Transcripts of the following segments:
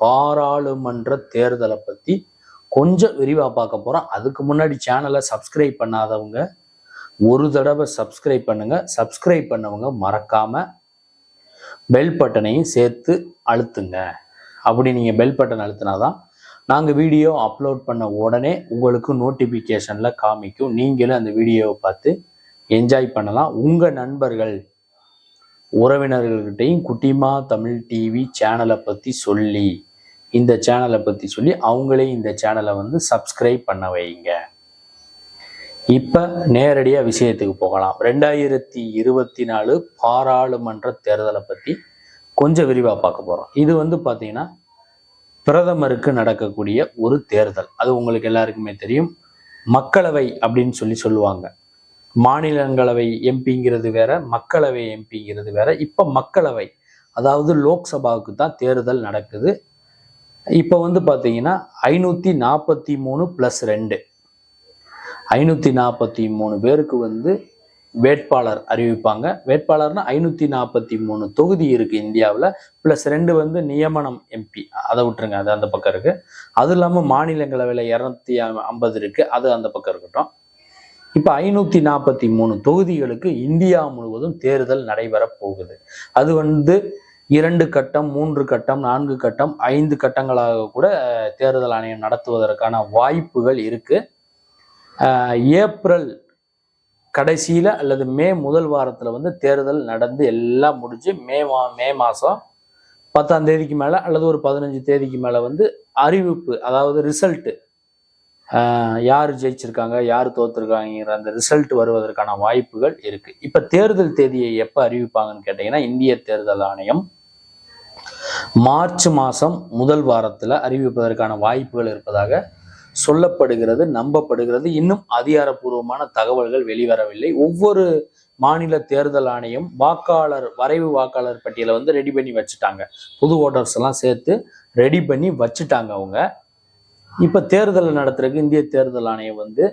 பாராளுமன்ற தேர்தலை பற்றி கொஞ்சம் விரிவாக பார்க்க போகிறோம் அதுக்கு முன்னாடி சேனலை சப்ஸ்கிரைப் பண்ணாதவங்க ஒரு தடவை சப்ஸ்கிரைப் பண்ணுங்க. சப்ஸ்கிரைப் பண்ணவங்க மறக்காம பெல் பட்டனையும் சேர்த்து அழுத்துங்க. அப்படி நீங்கள் பெல் பட்டன் அழுத்தினாதான் நாங்கள் வீடியோ அப்லோட் பண்ண உடனே உங்களுக்கு நோட்டிஃபிகேஷனில் காமிக்கும். நீங்களும் அந்த வீடியோவை பார்த்து என்ஜாய் பண்ணலாம். உங்கள் நண்பர்கள் உறவினர்கள்கிட்டையும் குட்டிமா தமிழ் டிவி சேனலை பற்றி சொல்லி இந்த சேனலை பற்றி சொல்லி அவங்களே இந்த சேனலை வந்து சப்ஸ்கிரைப் பண்ண வைங்க. இப்போ நேரடியாக விஷயத்துக்கு போகலாம். ரெண்டாயிரத்தி இருபத்தி நாலு பாராளுமன்ற தேர்தலை பற்றி கொஞ்சம் விரிவாக பார்க்க போகிறோம் இது வந்து பார்த்தீங்கன்னா பிரதமருக்கு நடக்கக்கூடிய ஒரு தேர்தல். அது உங்களுக்கு எல்லாருக்குமே தெரியும். மக்களவை அப்படின்னு சொல்லி சொல்லுவாங்க. மாநிலங்களவை எம்பிங்கிறது வேற மக்களவை எம்பிங்கிறது வேற. இப்போ மக்களவை அதாவது லோக்சபாவுக்கு தான் தேர்தல் நடக்குது. இப்போ வந்து பார்த்தீங்கன்னா ஐநூற்றி நாற்பத்தி மூணு ப்ளஸ் ரெண்டு. ஐநூற்றி நாற்பத்தி மூணு பேருக்கு வந்து வேட்பாளர் அறிவிப்பாங்க. வேட்பாளர்னா ஐநூற்றி நாற்பத்தி மூணு தொகுதி இருக்குது இந்தியாவில். ப்ளஸ் ரெண்டு வந்து நியமனம் எம்பி அதை விட்டுருங்க அது அந்த பக்கம் இருக்குது அது இல்லாமல் மாநிலங்களவையில் இரநூத்தி ஐம்பது இருக்குது அது அந்த பக்கம் இருக்கட்டும். இப்போ ஐநூற்றி நாற்பத்தி மூணு தொகுதிகளுக்கு இந்தியா முழுவதும் தேர்தல் நடைபெற போகுது. அது வந்து இரண்டு கட்டம் மூன்று கட்டம் நான்கு கட்டம் ஐந்து கட்டங்களாக கூட தேர்தல் ஆணையம் நடத்துவதற்கான வாய்ப்புகள் இருக்கு. ஏப்ரல் கடைசியில் அல்லது மே முதல் வாரத்தில் வந்து தேர்தல் நடந்து எல்லாம் முடிஞ்சு மே மா மே மாதம் பத்தாம் தேதிக்கு மேலே அல்லது ஒரு பதினஞ்சு தேதிக்கு மேலே வந்து அறிவிப்பு அதாவது ரிசல்ட்டு யார் ஜெயிச்சிருக்காங்க யார் தோத்துருக்காங்கிற அந்த ரிசல்ட் வருவதற்கான வாய்ப்புகள் இருக்குது இப்போ தேர்தல் தேதியை எப்போ அறிவிப்பாங்கன்னு கேட்டிங்கன்னா இந்திய தேர்தல் ஆணையம் மார்ச் மாதம் முதல் வாரத்தில் அறிவிப்பதற்கான வாய்ப்புகள் இருப்பதாக சொல்லப்படுகிறது நம்பப்படுகிறது. இன்னும் அதிகாரப்பூர்வமான தகவல்கள் வெளிவரவில்லை. ஒவ்வொரு மாநில தேர்தல் ஆணையம் வாக்காளர் வரைவு வாக்காளர் பட்டியலை வந்து ரெடி பண்ணி வச்சுட்டாங்க. புது ஓட்டர்ஸ் எல்லாம் சேர்த்து ரெடி பண்ணி வச்சுட்டாங்க அவங்க. இப்போ தேர்தல் நடத்துறதுக்கு இந்திய தேர்தல் ஆணையம் வந்து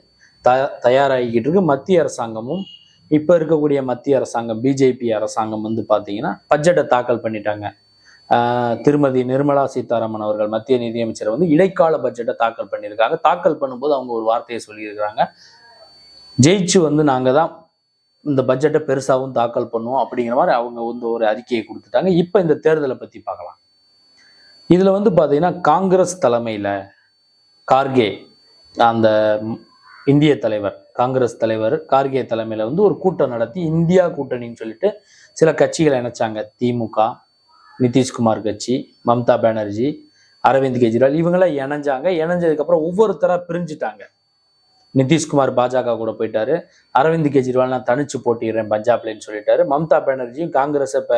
த தயாராகிக்கிட்டு இருக்கு. மத்திய அரசாங்கமும் இப்போ இருக்கக்கூடிய மத்திய அரசாங்கம் பிஜேபி அரசாங்கம் வந்து பார்த்தீங்கன்னா பட்ஜெட்டை தாக்கல் பண்ணிட்டாங்க. திருமதி நிர்மலா சீதாராமன் அவர்கள் மத்திய நிதியமைச்சர் வந்து இடைக்கால பட்ஜெட்டை தாக்கல் பண்ணியிருக்காங்க. தாக்கல் பண்ணும்போது அவங்க ஒரு வார்த்தையை சொல்லியிருக்கிறாங்க. ஜெயிச்சு வந்து நாங்கள் தான் இந்த பட்ஜெட்டை பெருசாகவும் தாக்கல் பண்ணுவோம் அப்படிங்கிற மாதிரி அவங்க வந்து ஒரு அறிக்கையை கொடுத்துட்டாங்க. இப்போ இந்த தேர்தலை பற்றி பார்க்கலாம். இதில் வந்து பார்த்தீங்கன்னா காங்கிரஸ் தலைமையில் கார்கே அந்த இந்திய தலைவர் காங்கிரஸ் தலைவர் கார்கே தலைமையில் வந்து ஒரு கூட்டம் நடத்தி இந்தியா கூட்டணின்னு சொல்லிட்டு சில கட்சிகளை இணைச்சாங்க. திமுக நிதிஷ்குமார் கட்சி மம்தா பானர்ஜி அரவிந்த் கெஜ்ரிவால் இவங்களாம் இணைஞ்சாங்க. இணைஞ்சதுக்கப்புறம் ஒவ்வொருத்தராக பிரிஞ்சுட்டாங்க. நிதிஷ்குமார் பாஜக கூட போயிட்டாரு. அரவிந்த் கெஜ்ரிவால் நான் தனிச்சு போட்டிடுறேன் பஞ்சாப்லன்னு சொல்லிட்டாரு. மம்தா பானர்ஜியும் காங்கிரஸை இப்போ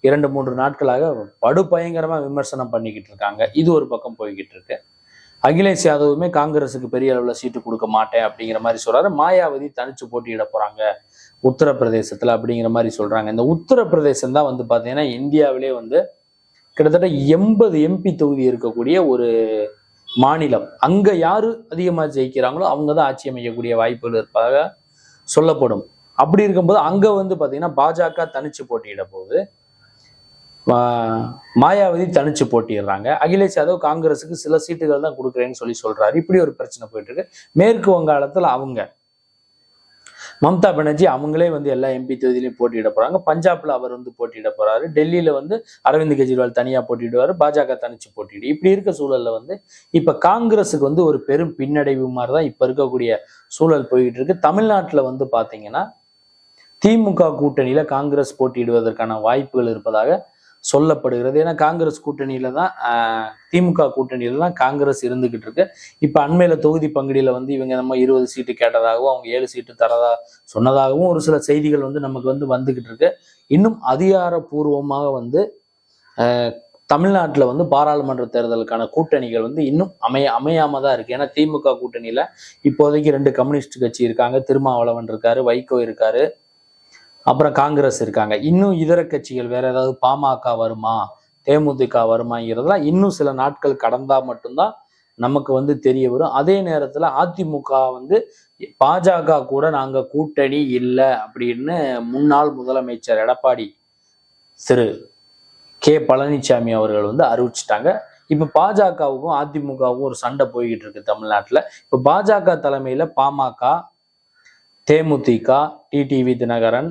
இரண்டு மூன்று நாட்களாக படுபயங்கரமாக விமர்சனம் பண்ணிக்கிட்டு இருக்காங்க. இது ஒரு பக்கம் போய்கிட்டு இருக்கு. அகிலேஷ் யாதவுமே காங்கிரஸுக்கு பெரிய அளவில் சீட்டு கொடுக்க மாட்டேன் அப்படிங்கிற மாதிரி சொல்றாரு. மாயாவதி தனிச்சு போட்டியிட போறாங்க உத்தரப்பிரதேசத்துல அப்படிங்கிற மாதிரி சொல்றாங்க. இந்த உத்தரப்பிரதேசம் தான் வந்து பார்த்தீங்கன்னா இந்தியாவிலே வந்து கிட்டத்தட்ட எண்பது எம்பி தொகுதி இருக்கக்கூடிய ஒரு மாநிலம். அங்க யாரு அதிகமா ஜெயிக்கிறாங்களோ அவங்க தான் ஆட்சி அமைக்கக்கூடிய வாய்ப்புகள் இருப்பதாக சொல்லப்படும். அப்படி இருக்கும்போது அங்க வந்து பாத்தீங்கன்னா பாஜக தனிச்சு போட்டியிட போகுது. மாயாவதி தனிச்சு போட்டிடுறாங்க அகிலேஷ் யாதவ் காங்கிரஸுக்கு சில சீட்டுகள் தான் கொடுக்குறேன்னு சொல்லி சொல்றாரு. இப்படி ஒரு பிரச்சனை போயிட்டு இருக்கு மேற்கு வங்காளத்தில் அவங்க மம்தா பானர்ஜி அவங்களே வந்து எல்லா எம்பி தொகுதியிலையும் போட்டியிட போறாங்க. பஞ்சாப்ல அவர் வந்து போட்டியிட போறாரு. டெல்லியில வந்து அரவிந்த் கெஜ்ரிவால் தனியா போட்டியிடுவாரு. பாஜக தனிச்சு போட்டியிடு. இப்படி இருக்க சூழல்ல வந்து இப்ப காங்கிரஸுக்கு வந்து ஒரு பெரும் பின்னடைவு மாதிரி தான் இப்ப இருக்கக்கூடிய சூழல் போய்கிட்டு இருக்கு தமிழ்நாட்டுல வந்து பாத்தீங்கன்னா திமுக கூட்டணியில காங்கிரஸ் போட்டியிடுவதற்கான வாய்ப்புகள் இருப்பதாக சொல்லப்படுகிறது. ஏன்னா காங்கிரஸ் கூட்டணியில தான் திமுக கூட்டணியில தான் காங்கிரஸ் இருந்துகிட்டு இருக்கு. இப்ப அண்மையில தொகுதி பங்கீடுல வந்து இவங்க நம்ம இருபது சீட்டு கேட்டதாகவும் அவங்க ஏழு சீட்டு தரதா சொன்னதாகவும் ஒரு சில செய்திகள் வந்து நமக்கு வந்து வந்துகிட்டு இருக்கு. இன்னும் அதிகாரப்பூர்வமாக வந்து தமிழ்நாட்டில் வந்து பாராளுமன்ற தேர்தலுக்கான கூட்டணிகள் வந்து இன்னும் அமைய அமையாம தான் இருக்கு. ஏன்னா திமுக கூட்டணியில இப்போதைக்கு ரெண்டு கம்யூனிஸ்ட் கட்சி இருக்காங்க. திருமாவளவன் இருக்காரு வைகோ இருக்காரு. அப்புறம் காங்கிரஸ் இருக்காங்க. இன்னும் இதர கட்சிகள் வேற ஏதாவது பாமக வருமா தேமுதிக வருமாங்கிறதுலாம் இன்னும் சில நாட்கள் கடந்தா மட்டும்தான் நமக்கு வந்து தெரிய வரும். அதே நேரத்தில் அதிமுக வந்து பாஜக கூட நாங்கள் கூட்டணி இல்லை அப்படின்னு முன்னாள் முதலமைச்சர் எடப்பாடி திரு கே பழனிசாமி அவர்கள் வந்து அறிவிச்சிட்டாங்க. இப்போ பாஜகவுக்கும் அதிமுகவுக்கும் ஒரு சண்டை போய்கிட்டு இருக்கு தமிழ்நாட்டில். இப்போ பாஜக தலைமையில் பாமக தேமுதிக டிடிவி தினகரன்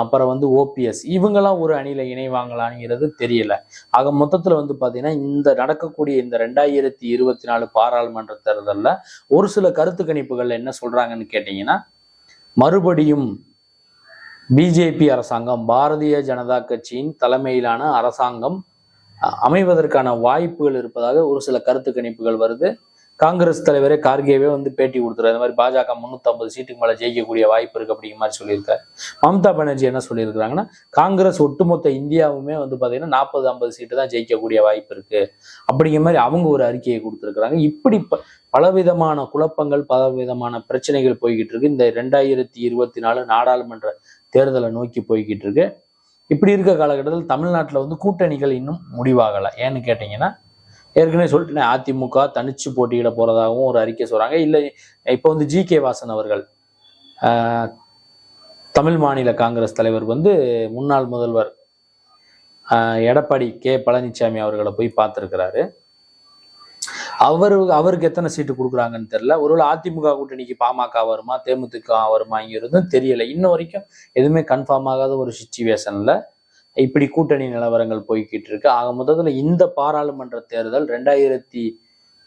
அப்புறம் வந்து ஓபிஎஸ் இவங்கெல்லாம் ஒரு அணியில இணைவாங்களாங்கிறது தெரியல. ஆக மொத்தத்தில் வந்து பார்த்தீங்கன்னா இந்த நடக்கக்கூடிய இந்த ரெண்டாயிரத்தி இருபத்தி நாலு பாராளுமன்ற தேர்தலில் ஒரு சில கருத்து கணிப்புகள் என்ன சொல்கிறாங்கன்னு கேட்டிங்கன்னா மறுபடியும் பிஜேபி அரசாங்கம் பாரதிய ஜனதா கட்சியின் தலைமையிலான அரசாங்கம் அமைவதற்கான வாய்ப்புகள் இருப்பதாக ஒரு சில கருத்து கணிப்புகள் வருது. காங்கிரஸ் தலைவரே கார்கேவே வந்து பேட்டி கொடுத்துரு இந்த மாதிரி பாஜக முன்னூத்தி சீட்டுக்கு மேல ஜெயிக்கக்கூடிய வாய்ப்பு இருக்கு அப்படிங்கிற மாதிரி சொல்லியிருக்காரு. மம்தா பானர்ஜி என்ன சொல்லியிருக்கிறாங்கன்னா காங்கிரஸ் ஒட்டுமொத்த இந்தியாவுமே வந்து பாத்தீங்கன்னா நாற்பது ஐம்பது சீட்டு தான் ஜெயிக்கக்கூடிய வாய்ப்பு இருக்கு. அப்படிங்கிற மாதிரி அவங்க ஒரு அறிக்கையை கொடுத்துருக்குறாங்க. இப்படி ப- பலவிதமான குழப்பங்கள் பலவிதமான பிரச்சனைகள் போய்கிட்டு இருக்கு. இந்த ரெண்டாயிரத்தி இருபத்தி நாலு நாடாளுமன்ற தேர்தலை நோக்கி போய்கிட்டு இருக்கு. இப்படி இருக்க காலகட்டத்தில் தமிழ்நாட்டில் வந்து கூட்டணிகள் இன்னும் முடிவாகலை. ஏன்னு கேட்டிங்கன்னா ஏற்கனவே சொல்லிட்டேன் அதிமுக தனிச்சு போட்டியிட போறதாகவும் ஒரு அறிக்கை சொல்றாங்க. இல்லை இப்போ வந்து ஜி கே வாசன் அவர்கள் தமிழ் மாநில காங்கிரஸ் தலைவர் வந்து முன்னாள் முதல்வர் எடப்பாடி கே. பழனிசாமி அவர்களை போய் பார்த்துருக்கிறாரு. அவர் அவருக்கு எத்தனை சீட்டு கொடுக்குறாங்கன்னு தெரியல. ஒருவேளை அதிமுக கூட்டணிக்கு பாமக வருமா தேமுதிக வருமாங்கிறதும் தெரியல. இன்ன வரைக்கும் எதுவுமே கன்ஃபார்ம் ஆகாத ஒரு சுச்சுவேஷனில் இப்படி கூட்டணி நிலவரங்கள் போய்கிட்டு இருக்கு. ஆக மொத்தத்தில் இந்த பாராளுமன்ற தேர்தல் ரெண்டாயிரத்தி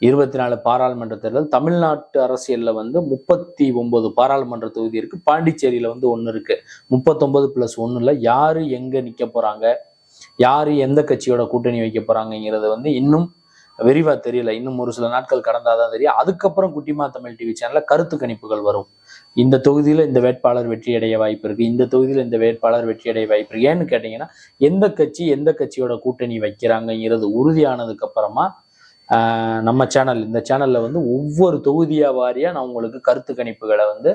இருபத்தி நாலு பாராளுமன்ற தேர்தல் தமிழ்நாட்டு அரசியலில் வந்து முப்பத்தி ஒன்பது பாராளுமன்ற தொகுதி இருக்கு. பாண்டிச்சேரியில் வந்து ஒன்று இருக்கு. முப்பத்தொன்பது பிளஸ் ஒன்றுல யாரு எங்கே நிற்க போறாங்க? யாரு எந்த கட்சியோட கூட்டணி வைக்க போறாங்கங்கிறது வந்து இன்னும் விரிவா தெரியல. இன்னும் ஒரு சில நாட்கள் கடந்தாதான் தெரியும். அதுக்கப்புறம் குட்டிமா தமிழ் டிவி சேனல்ல கருத்து கணிப்புகள் வரும். இந்த தொகுதியில் இந்த வேட்பாளர் வெற்றியடைய வாய்ப்பு இருக்கு. இந்த தொகுதியில் இந்த வேட்பாளர் வெற்றியடைய வாய்ப்பு இருக்கு. ஏன்னு கேட்டீங்கன்னா எந்த கட்சி எந்த கட்சியோட கூட்டணி வைக்கிறாங்கங்கிறது உறுதியானதுக்கு அப்புறமா ஆஹ், நம்ம சேனல் இந்த சேனல்ல வந்து ஒவ்வொரு தொகுதியா வாரியா நான் உங்களுக்கு கருத்து கணிப்புகளை வந்து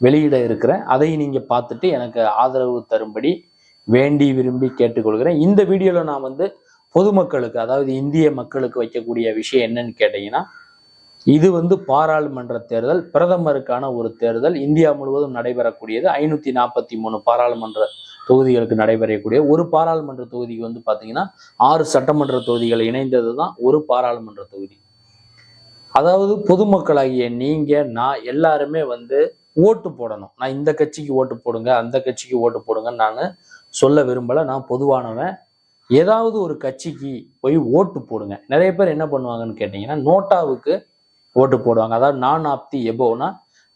வெளியிட இருக்கிறேன். அதை நீங்க பார்த்துட்டு எனக்கு ஆதரவு தரும்படி வேண்டி விரும்பி கேட்டுக்கொள்கிறேன். இந்த வீடியோல நான் வந்து பொதுமக்களுக்கு அதாவது இந்திய மக்களுக்கு வைக்கக்கூடிய விஷயம் என்னன்னு கேட்டீங்கன்னா இது வந்து பாராளுமன்ற தேர்தல் பிரதமருக்கான ஒரு தேர்தல். இந்தியா முழுவதும் நடைபெறக்கூடியது. ஐநூத்தி நாற்பத்தி மூணு பாராளுமன்ற தொகுதிகளுக்கு நடைபெறக்கூடிய ஒரு பாராளுமன்ற தொகுதிக்கு வந்து பாத்தீங்கன்னா ஆறு சட்டமன்ற தொகுதிகள் இணைந்தது தான் ஒரு பாராளுமன்ற தொகுதி. அதாவது பொதுமக்களாகிய நீங்க நான் எல்லாருமே வந்து ஓட்டு போடணும். நான் இந்த கட்சிக்கு ஓட்டு போடுங்க அந்த கட்சிக்கு ஓட்டு போடுங்கன்னு நான் சொல்ல விரும்பல. நான் பொதுவானவன். ஏதாவது ஒரு கட்சிக்கு போய் ஓட்டு போடுங்க. நிறைய பேர் என்ன பண்ணுவாங்கன்னு கேட்டிங்கன்னா நோட்டாவுக்கு ஓட்டு போடுவாங்க. அதாவது நான் ஆப் தி எபோனா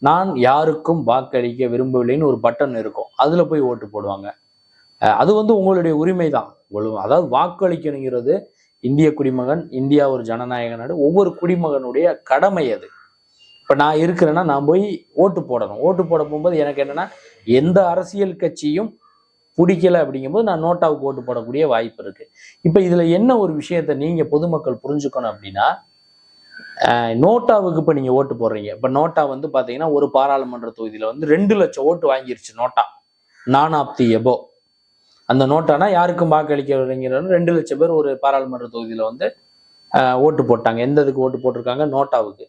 நான் யாருக்கும் வாக்களிக்க விரும்பவில்லைன்னு ஒரு பட்டன் இருக்கும். அதுல போய் ஓட்டு போடுவாங்க. அது வந்து உங்களுடைய உரிமை தான் அதாவது வாக்களிக்கணுங்கிறது இந்திய குடிமகன் இந்தியா ஒரு ஜனநாயக நாடு ஒவ்வொரு குடிமகனுடைய கடமை அது. இப்ப நான் இருக்கிறேன்னா நான் போய் ஓட்டு போடணும். ஓட்டு போட போகும்போது எனக்கு என்னன்னா எந்த அரசியல் கட்சியும் பிடிக்கல அப்படிங்கும்போது நான் நோட்டாவுக்கு ஓட்டு போடக்கூடிய வாய்ப்பு இருக்கு. இப்ப இதுல என்ன ஒரு விஷயத்த நீங்க பொதுமக்கள் புரிஞ்சுக்கணும் அப்படின்னா நோட்டாவுக்கு இப்போ நீங்கள் ஓட்டு போடுறீங்க. இப்போ நோட்டா வந்து பார்த்தீங்கன்னா ஒரு பாராளுமன்ற தொகுதியில் வந்து ரெண்டு லட்சம் ஓட்டு வாங்கிருச்சு நோட்டா. நான் ஆப் தி எபோ அந்த நோட்டானா யாருக்கும் வாக்களிக்கிறவங்க ரெண்டு லட்சம் பேர் ஒரு பாராளுமன்ற தொகுதியில் வந்து ஓட்டு போட்டாங்க. எந்த இதுக்கு ஓட்டு போட்டிருக்காங்க? நோட்டாவுக்கு.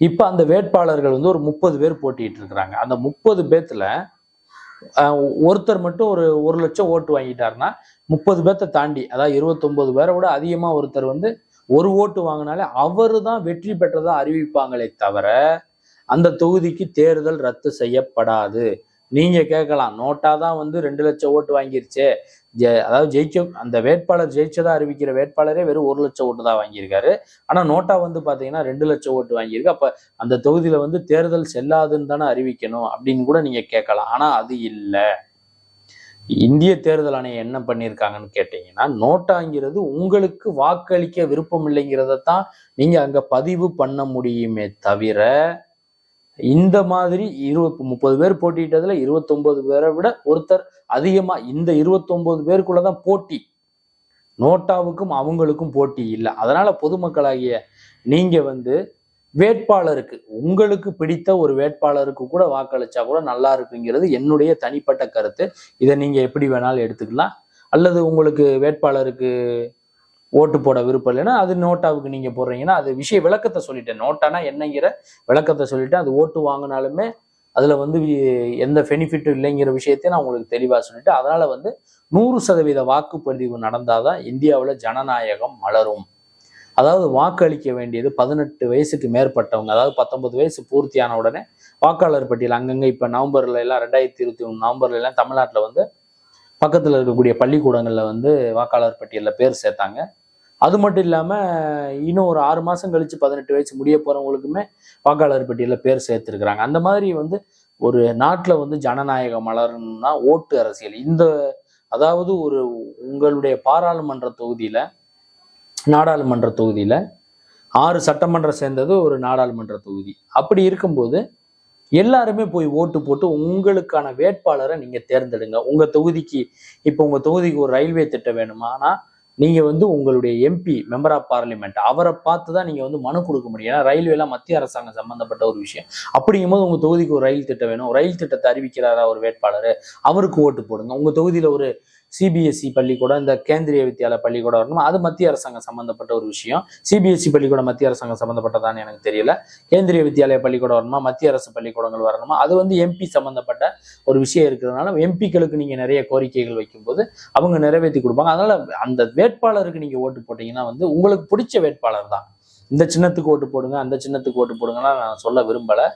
இப்போ அந்த வேட்பாளர்கள் வந்து ஒரு முப்பது பேர் போட்டிட்டு இருக்கிறாங்க. அந்த முப்பது பேத்துல ஒருத்தர் மட்டும் ஒரு ஒரு லட்சம் ஓட்டு வாங்கிட்டாருன்னா முப்பது பேர்த்த தாண்டி அதாவது இருபத்தொன்பது பேரை விட அதிகமாக ஒருத்தர் வந்து ஒரு ஓட்டு வாங்கினாலே அவரு தான் வெற்றி பெற்றதா அறிவிப்பாங்களே தவிர அந்த தொகுதிக்கு தேர்தல் ரத்து செய்யப்படாது. நீங்க கேட்கலாம் நோட்டா தான் வந்து ரெண்டு லட்சம் ஓட்டு வாங்கிருச்சே. ஜெ- அதாவது ஜெயிச்ச அந்த வேட்பாளர் ஜெயிச்சதா அறிவிக்கிற வேட்பாளரே வெறும் ஒரு லட்சம் ஓட்டு தான் வாங்கியிருக்காரு. ஆனா நோட்டா வந்து பாத்தீங்கன்னா ரெண்டு லட்சம் ஓட்டு வாங்கியிருக்கு. அப்ப அந்த தொகுதியில வந்து தேர்தல் செல்லாதுன்னு தானே அறிவிக்கணும் அப்படின்னு கூட நீங்க கேட்கலாம். ஆனா அது இல்லை. இந்திய தேர்தல் ஆணையம் என்ன பண்ணியிருக்காங்கன்னு கேட்டீங்கன்னா நோட்டாங்கிறது உங்களுக்கு வாக்களிக்க விருப்பம் இல்லைங்கிறத தான் நீங்கள் அங்கே பதிவு பண்ண முடியுமே தவிர இந்த மாதிரி இருபத்தி முப்பது பேர் போட்டியிட்டதுல இருபத்தொன்பது பேரை விட ஒருத்தர் அதிகமாக இந்த இருபத்தொன்பது பேருக்குள்ளதான் போட்டி. நோட்டாவுக்கும் அவங்களுக்கும் போட்டி இல்லை. அதனால பொதுமக்களாகிய நீங்கள் வந்து வேட்பாளருக்கு உங்களுக்கு பிடித்த ஒரு வேட்பாளருக்கு கூட வாக்களிச்சா கூட நல்லா இருக்குங்கிறது என்னுடைய தனிப்பட்ட கருத்து. இதை நீங்க எப்படி வேணாலும் எடுத்துக்கலாம். அல்லது உங்களுக்கு வேட்பாளருக்கு ஓட்டு போட விருப்பம் இல்லைன்னா அது நோட்டாவுக்கு நீங்க போடுறீங்கன்னா அது விஷய விளக்கத்தை சொல்லிட்டேன். நோட்டானா என்னங்கிற விளக்கத்தை சொல்லிட்டேன். அது ஓட்டு வாங்கினாலுமே அதுல வந்து எந்த பெனிஃபிட்டும் இல்லைங்கிற விஷயத்தையும் நான் உங்களுக்கு தெளிவா சொல்லிட்டு அதனால வந்து நூறு சதவீத வாக்குப்பதிவு நடந்தாதான் இந்தியாவில் ஜனநாயகம் மலரும். அதாவது வாக்களிக்க வேண்டியது பதினெட்டு வயசுக்கு மேற்பட்டவங்க. அதாவது பத்தொன்பது வயசு பூர்த்தியான உடனே வாக்காளர் பட்டியல் அங்கங்கே இப்போ நவம்பர்ல எல்லாம் ரெண்டாயிரத்தி இருபத்தி ஒன்று நவம்பர்ல எல்லாம் தமிழ்நாட்டில் வந்து பக்கத்தில் இருக்கக்கூடிய பள்ளிக்கூடங்களில் வந்து வாக்காளர் பட்டியலில் பேர் சேர்த்தாங்க. அது மட்டும் இல்லாமல் இன்னும் ஒரு ஆறு மாதம் கழித்து பதினெட்டு வயசு முடிய போகிறவங்களுக்குமே வாக்காளர் பட்டியலில் பேர் சேர்த்துருக்குறாங்க. அந்த மாதிரி வந்து ஒரு நாட்டில் வந்து ஜனநாயகம் மலரணும்னா ஓட்டு அரசியல். இந்த அதாவது ஒரு உங்களுடைய பாராளுமன்ற தொகுதியில் நாடாளுமன்ற தொகுதியில் ஆறு சட்டமன்றம் சேர்ந்தது ஒரு நாடாளுமன்ற தொகுதி. அப்படி இருக்கும்போது எல்லாருமே போய் ஓட்டு போட்டு உங்களுக்கான வேட்பாளரை நீங்கள் தேர்ந்தெடுங்க. உங்கள் தொகுதிக்கு இப்போ உங்கள் தொகுதிக்கு ஒரு ரயில்வே திட்டம் வேணுமானா நீங்கள் வந்து உங்களுடைய எம்பி மெம்பர் ஆஃப் பார்லிமெண்ட் அவரை பார்த்து தான் நீங்கள் வந்து மனு கொடுக்க முடியும். ஏன்னா ரயில்வேலாம் மத்திய அரசாங்கம் சம்மந்தப்பட்ட ஒரு விஷயம். அப்படிங்கும்போது உங்கள் தொகுதிக்கு ஒரு ரயில் திட்டம் வேணும். ரயில் திட்டத்தை அறிவிக்கிறாரா ஒரு வேட்பாளர்? அவருக்கு ஓட்டு போடுங்க. உங்கள் தொகுதியில் ஒரு சிபிஎஸ்சி பள்ளிக்கூடம் இந்த கேந்திரிய வித்யாலய பள்ளிக்கூடம் வரணும்? அது மத்திய அரசாங்கம் சம்பந்தப்பட்ட ஒரு விஷயம். சிபிஎஸ்சி பள்ளிக்கூடம் மத்திய அரசாங்கம் சம்பந்தப்பட்டதான்னு எனக்கு தெரியல. கேந்திரிய வித்யாலய பள்ளிக்கூடம் வரணுமா? மத்திய அரசு பள்ளிக்கூடங்கள் வரணுமா? அது வந்து எம்பி சம்பந்தப்பட்ட ஒரு விஷயம் இருக்கிறதுனால எம்பிக்களுக்கு நீங்க நிறைய கோரிக்கைகள் வைக்கும்போது அவங்க நிறைவேற்றி கொடுப்பாங்க. அதனால அந்த வேட்பாளருக்கு நீங்க ஓட்டு போட்டீங்கன்னா வந்து உங்களுக்கு பிடிச்ச வேட்பாளர் தான். இந்த சின்னத்துக்கு ஓட்டு போடுங்க அந்த சின்னத்துக்கு ஓட்டு போடுங்கன்னா நான் சொல்ல விரும்பலை.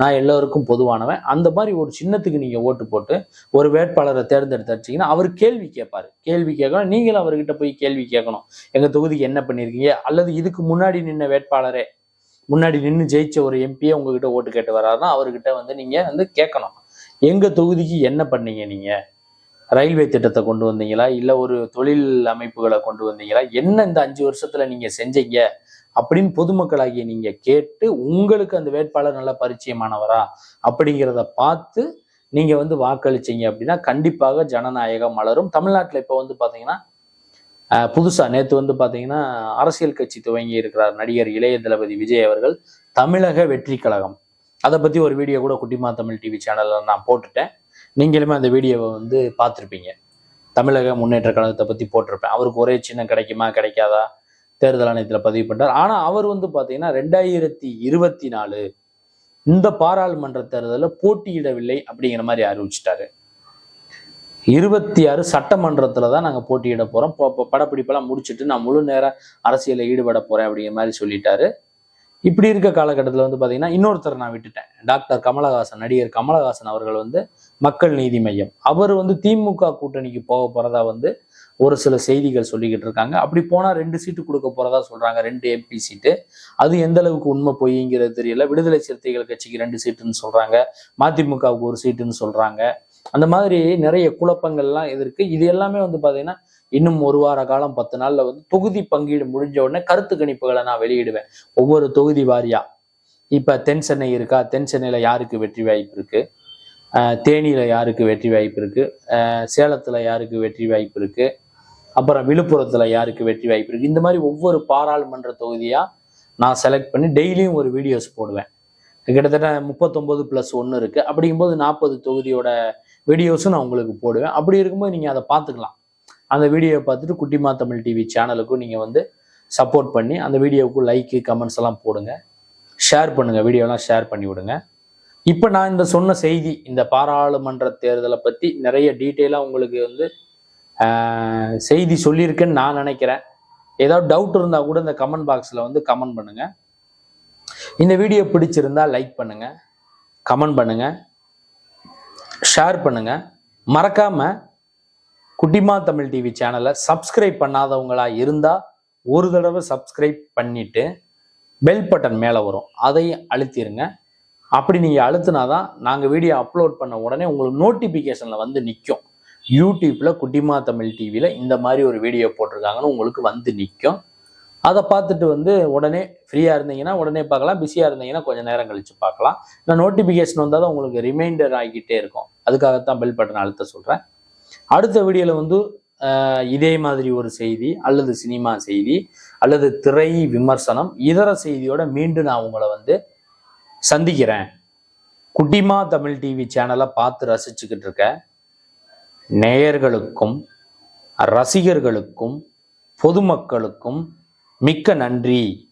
நான் எல்லோருக்கும் பொதுவானவன். அந்த மாதிரி ஒரு சின்னத்துக்கு நீங்கள் ஓட்டு போட்டு ஒரு வேட்பாளரை தேர்ந்தெடுத்துச்சிங்கன்னா அவர் கேள்வி கேட்பார். கேள்வி கேட்கணும். நீங்களும் அவர்கிட்ட போய் கேள்வி கேட்கணும். எங்கள் தொகுதிக்கு என்ன பண்ணியிருக்கீங்க? அல்லது இதுக்கு முன்னாடி நின்ன வேட்பாளரே முன்னாடி நின்று ஜெயிச்ச ஒரு எம்பியே உங்ககிட்ட ஓட்டு கேட்டு வராருன்னா அவர்கிட்ட வந்து நீங்கள் வந்து கேட்கணும். எங்கள் தொகுதிக்கு என்ன பண்ணீங்க நீங்கள் ரயில்வே திட்டத்தை கொண்டு வந்தீங்களா? இல்லை ஒரு தொழில் அமைப்புகளை கொண்டு வந்தீங்களா? என்ன இந்த அஞ்சு வருஷத்தில் நீங்கள் செஞ்சீங்க? அப்படின்னு பொதுமக்களாகிய நீங்க கேட்டு உங்களுக்கு அந்த வேட்பாளர் நல்ல பரிச்சயமானவரா அப்படிங்கிறத பார்த்து நீங்க வந்து வாக்களிச்சீங்க அப்படின்னா கண்டிப்பாக ஜனநாயகம் மலரும். தமிழ்நாட்டில் இப்போ வந்து பாத்தீங்கன்னா புதுசா நேத்து வந்து பாத்தீங்கன்னா அரசியல் கட்சி துவங்கி இருக்கிறார் நடிகர் இளைய தளபதி விஜய் அவர்கள் தமிழக வெற்றி கழகம். அதை பத்தி ஒரு வீடியோ கூட குட்டிமா தமிழ் டிவி சேனல்ல நான் போட்டுட்டேன். நீங்களுமே அந்த வீடியோவை வந்து பார்த்துருப்பீங்க. தமிழக முன்னேற்ற கழகத்தை பத்தி போட்டிருப்பேன். அவருக்கு ஒரே சின்னம் கிடைக்குமா கிடைக்காதா? தேர்தல் ஆணையத்தில் பதிவு பண்றார். ஆனால் அவர் வந்து பார்த்தீங்கன்னா ரெண்டாயிரத்தி இருபத்தி நாலு இந்த பாராளுமன்ற தேர்தலில் போட்டியிடவில்லை அப்படிங்கிற மாதிரி அறிவிச்சிட்டாரு. இருபத்தி ஆறு சட்டமன்றத்தில் தான் நாங்கள் போட்டியிட போகிறோம் இப்போ- படப்பிடிப்பெல்லாம் முடிச்சுட்டு நான் முழு நேர அரசியலில் ஈடுபட போகிறேன் அப்படிங்கிற மாதிரி சொல்லிட்டாரு. இப்படி இருக்க காலகட்டத்தில் வந்து பார்த்தீங்கன்னா இன்னொருத்தர் நான் விட்டுட்டேன். டாக்டர் கமலஹாசன் நடிகர் கமலஹாசன் அவர்கள் வந்து மக்கள் நீதி மையம். அவர் வந்து திமுக கூட்டணிக்கு போக போகிறதா வந்து ஒரு சில செய்திகள் சொல்லிக்கிட்டு இருக்காங்க. அப்படி போனால் ரெண்டு சீட்டு கொடுக்க போறதா சொல்றாங்க. ரெண்டு எம்பி சீட்டு அது எந்த அளவுக்கு உண்மை பொய்ங்கிறது தெரியல. விடுதலை சிறுத்தைகள் கட்சிக்கு ரெண்டு சீட்டுன்னு சொல்றாங்க. மதிமுகவுக்கு ஒரு சீட்டுன்னு சொல்றாங்க. அந்த மாதிரி நிறைய குழப்பங்கள்லாம் இருக்கு இது எல்லாமே வந்து பாத்தீங்கன்னா இன்னும் ஒரு வார காலம் பத்து நாள்ல வந்து தொகுதி பங்கீடு முடிஞ்ச உடனே கருத்து கணிப்புகளை நான் வெளியிடுவேன். ஒவ்வொரு தொகுதி வாரியா. இப்ப தென் சென்னை இருக்கா? தென் சென்னையில யாருக்கு வெற்றி வாய்ப்பு இருக்கு? தேனியில் தேனியில யாருக்கு வெற்றி வாய்ப்பு இருக்கு? சேலத்தில் சேலத்துல யாருக்கு வெற்றி வாய்ப்பு இருக்கு? அப்புறம் விழுப்புரத்தில் யாருக்கு வெற்றி வாய்ப்பு இருக்குது இந்த மாதிரி ஒவ்வொரு பாராளுமன்ற தொகுதியாக நான் செலக்ட் பண்ணி டெய்லியும் ஒரு வீடியோஸ் போடுவேன். கிட்டத்தட்ட முப்பத்தொம்போது ப்ளஸ் ஒன்று இருக்குது அப்படிங்கும்போது நாற்பது தொகுதியோட வீடியோஸும் நான் உங்களுக்கு போடுவேன். அப்படி இருக்கும்போது நீங்கள் அதை பார்த்துக்கலாம். அந்த வீடியோவை பார்த்துட்டு குட்டிமா தமிழ் டிவி சேனலுக்கும் நீங்கள் வந்து சப்போர்ட் பண்ணி அந்த வீடியோவுக்கு லைக்கு கமெண்ட்ஸ் எல்லாம் போடுங்க. ஷேர் பண்ணுங்கள் வீடியோலாம் ஷேர் பண்ணி விடுங்க. இப்போ நான் இந்த சொன்ன செய்தி இந்த பாராளுமன்ற தேர்தலை பற்றி நிறைய டீட்டெயிலாக உங்களுக்கு வந்து செய்தி சொல்லியிருக்கேன்னு நான் நினைக்கிறேன். ஏதாவது டவுட் இருந்தால் கூட இந்த கமெண்ட் பாக்ஸில் வந்து கமெண்ட் பண்ணுங்கள் இந்த வீடியோ பிடிச்சிருந்தா லைக் பண்ணுங்கள் கமெண்ட் பண்ணுங்கள் ஷேர் பண்ணுங்கள் மறக்காமல் குட்டிமா தமிழ் டிவி சேனலை சப்ஸ்கிரைப் பண்ணாதவங்களாக இருந்தால் ஒரு தடவை சப்ஸ்கிரைப் பண்ணிவிட்டு பெல் பட்டன் மேலே வரும். அதையும் அழுத்திடுங்க அப்படி நீங்கள் அழுத்தினாதான் நாங்கள் வீடியோ அப்லோட் பண்ண உடனே உங்களுக்கு நோட்டிஃபிகேஷனில் வந்து நிற்கும் யூடியூப்பில் குட்டிமா தமிழ் டிவியில் இந்த மாதிரி ஒரு வீடியோ போட்டிருக்காங்கன்னு உங்களுக்கு வந்து நிற்கும் அதை பார்த்துட்டு வந்து உடனே ஃப்ரீயாக இருந்தீங்கன்னா உடனே பார்க்கலாம். பிஸியாக இருந்தீங்கன்னா கொஞ்சம் நேரம் கழித்து பார்க்கலாம். நான் நோட்டிஃபிகேஷன் வந்தால் தான் உங்களுக்கு ரிமைண்டர் ஆகிக்கிட்டே இருக்கும். அதுக்காகத்தான் பெல் பட்டன் அழுத்த சொல்கிறேன் அடுத்த வீடியோவில் வந்து இதே மாதிரி ஒரு செய்தி அல்லது சினிமா செய்தி அல்லது திரை விமர்சனம் இதர செய்தியோட மீண்டும் நான் உங்களை வந்து சந்திக்கிறேன். குட்டிமா தமிழ் டிவி சேனலை பார்த்து ரசிச்சுக்கிட்டு இருக்கேன். நேயர்களுக்கும் ரசிகர்களுக்கும் பொதுமக்களுக்கும் மிக்க நன்றி.